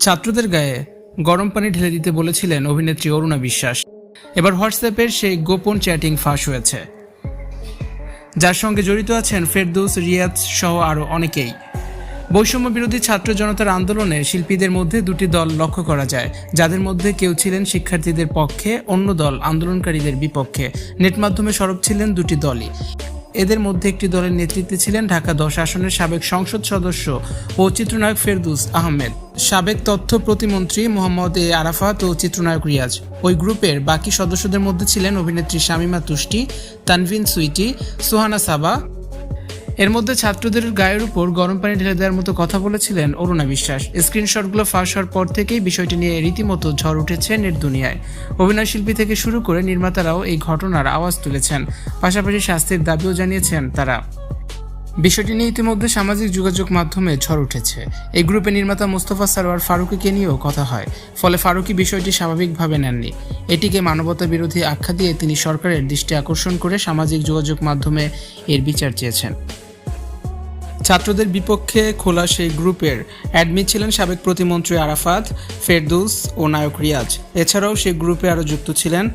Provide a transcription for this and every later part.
ছাত্রদের গায়ে গরম পানি ঢেলে দিতে বলেছিলেন অভিনেত্রী অরুণা বিশ্বাস। এবার হোয়াটসঅ্যাপের সেই গোপন চ্যাটিং ফাঁস হয়েছে। যার সঙ্গে জড়িত আছেন ফেরদৌস রিয়াজ সহ আরও অনেকেই। বৈষম্য বিরোধী ছাত্র জনতার আন্দোলনে শিল্পীদের মধ্যে দুটি দল লক্ষ্য করা যায়। যাদের মধ্যে কেউ ছিলেন শিক্ষার্থীদের পক্ষে, অন্য দল আন্দোলনকারীদের বিপক্ষে। নেট মাধ্যমে সরব ছিলেন দুটি দলই। এদের মধ্যে একটি দলের নেতৃত্বে ছিলেন ঢাকা দশ আসনের সাবেক সংসদ সদস্য ও চিত্রনায়ক ফেরদুস আহমেদ। সাবেক তথ্য প্রতিমন্ত্রী মোহাম্মদ এ আরাফাত ও চিত্রনায়ক রিয়াজ। ওই গ্রুপের বাকি সদস্যদের মধ্যে ছিলেন অভিনেত্রী শামিমা তুষ্টি, তানভিন সুইটি, সোহানা সাবা এর মধ্যে ছাত্রদের গায়ের উপর গরম পানি ঢেলে দেওয়ার মতো কথা বলেছিলেন অরুণা বিশ্বাস। স্ক্রিনশটগুলো ফাঁস হওয়ার পর থেকেই বিষয়টি নিয়ে রীতিমতো ঝড় উঠেছে নেট দুনিয়ায়। অভিনয় শিল্পী থেকে শুরু করে নির্মাতারাও এই ঘটনার আওয়াজ তুলেছেন। পাশাপাশি শাস্তির দাবিও জানিয়েছেন তারা। বিষয়টি নিয়ে ইতিমধ্যে সামাজিক যোগাযোগ মাধ্যমে ঝড় উঠেছে। এই গ্রুপে নির্মাতা মোস্তফা সারোয়ার ফারুকিকে নিয়েও কথা হয়। ফলে ফারুকি বিষয়টি স্বাভাবিকভাবে নেননি। এটিকে মানবতা বিরোধী আখ্যা দিয়ে তিনি সরকারের দৃষ্টি আকর্ষণ করে সামাজিক যোগাযোগ মাধ্যমে এর বিচার চেয়েছেন। ছাত্রদের বিপক্ষে খোলা সেই গ্রুপের অ্যাডমিট ছিলেন সাবেক প্রতিমন্ত্রী আরাফাত, ফেরদুস ও নায়ক রিয়াজ। এছাড়াও সেই গ্রুপে আরও যুক্ত ছিলেন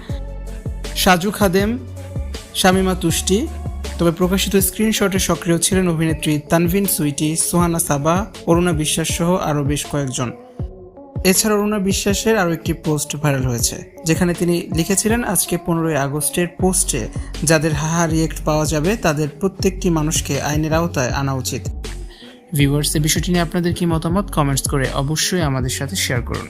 সাজু খাদেম, শামিমা তুষ্টি। তবে প্রকাশিত স্ক্রিনশটে সক্রিয় ছিলেন অভিনেত্রী তানভিন সুইটি, সোহানা সাবা, অরুণা বিশ্বাস সহ আরও বেশ কয়েকজন। এছাড়া অরুণা বিশ্বাসের আরও একটি পোস্ট ভাইরাল হয়েছে, যেখানে তিনি লিখেছিলেন, আজকে পনেরোই আগস্টের পোস্টে যাদের হাহা রিয়েক্ট পাওয়া যাবে, তাদের প্রত্যেকটি মানুষকে আইনের আওতায় আনা উচিত। ভিউয়ার্স এই বিষয়টি নিয়ে আপনাদের কি মতামত? কমেন্টস করে অবশ্যই আমাদের সাথে শেয়ার করুন।